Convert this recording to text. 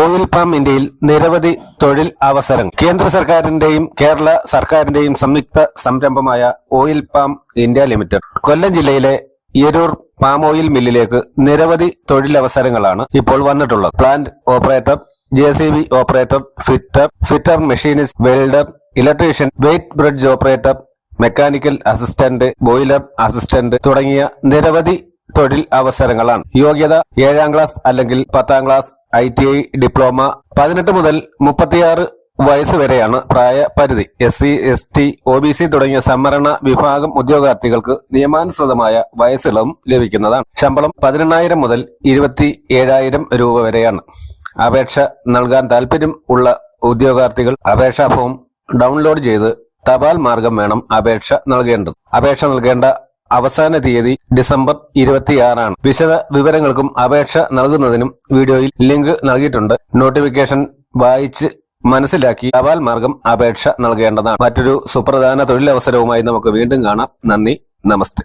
Oil palm ഇന്ത്യയിൽ നിരവധി തൊഴിൽ അവസരം കേന്ദ്ര സർക്കാരിന്റെയും കേരള സർക്കാരിന്റെയും സംയുക്ത സംരംഭമായ oil palm India limited. Kollam ജില്ലയിലെ എരൂർ പാം ഓയിൽ മില്ലിലേക്ക് നിരവധി തൊഴിലവസരങ്ങളാണ് ഇപ്പോൾ വന്നിട്ടുള്ളത്. Plant operator J C B operator fitter fitter machinist welder electrician weight bridge operator mechanical assistant boiler assistant തുടങ്ങിയ നിരവധി തൊഴിൽ അവസരങ്ങളാണ്. യോഗ്യത ഏഴാം ക്ലാസ് അല്ലെങ്കിൽ പത്താം class I T I diploma പതിനെട്ട് മുതൽ മുപ്പത്തിയാറ് വയസ്സ് വരെയാണ് പ്രായപരിധി. S C S T O B C തുടങ്ങിയ സംവരണ വിഭാഗം ഉദ്യോഗാർത്ഥികൾക്ക് നിയമാനുസൃതമായ വയസ്സിളവും ലഭിക്കുന്നതാണ്. ശമ്പളം പതിനെണ്ണായിരം മുതൽ ഇരുപത്തി ഏഴായിരം രൂപ വരെയാണ്. അപേക്ഷ നൽകാൻ താല്പര്യം ഉള്ള ഉദ്യോഗാർത്ഥികൾ അപേക്ഷാ ഫോം ഡൗൺലോഡ് ചെയ്ത് തപാൽ മാർഗം വേണം അപേക്ഷ നൽകേണ്ടത്. അപേക്ഷ നൽകേണ്ട അവസാന തീയതി ഡിസംബർ ഇരുപത്തിയാറാണ്. വിശദ വിവരങ്ങൾക്കും അപേക്ഷ നൽകുന്നതിനും വീഡിയോയിൽ ലിങ്ക് നൽകിയിട്ടുണ്ട്. നോട്ടിഫിക്കേഷൻ വായിച്ച് മനസ്സിലാക്കി തപാൽ മാർഗം അപേക്ഷ നൽകേണ്ടതാണ്. മറ്റൊരു സുപ്രധാന തൊഴിലവസരവുമായി നമുക്ക് വീണ്ടും കാണാം. നന്ദി. നമസ്തേ.